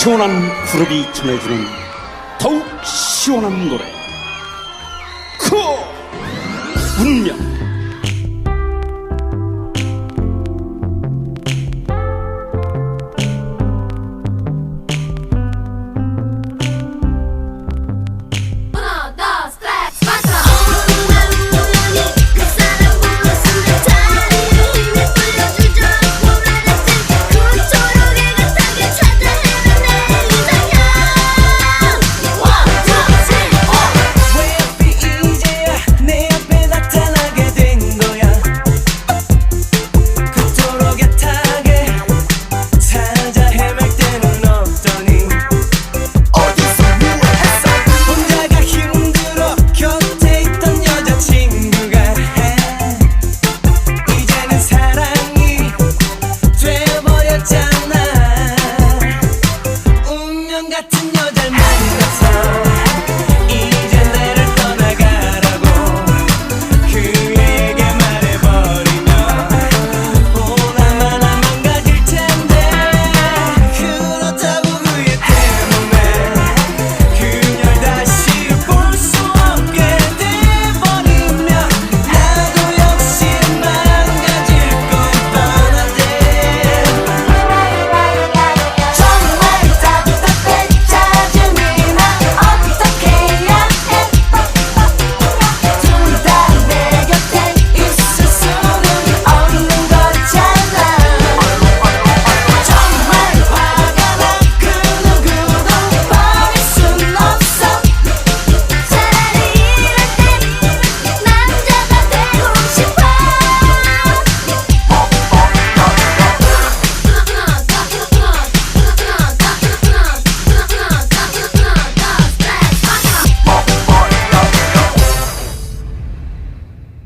시원한 그룹이 전해주는 더욱 시원한 노래. 그 운명.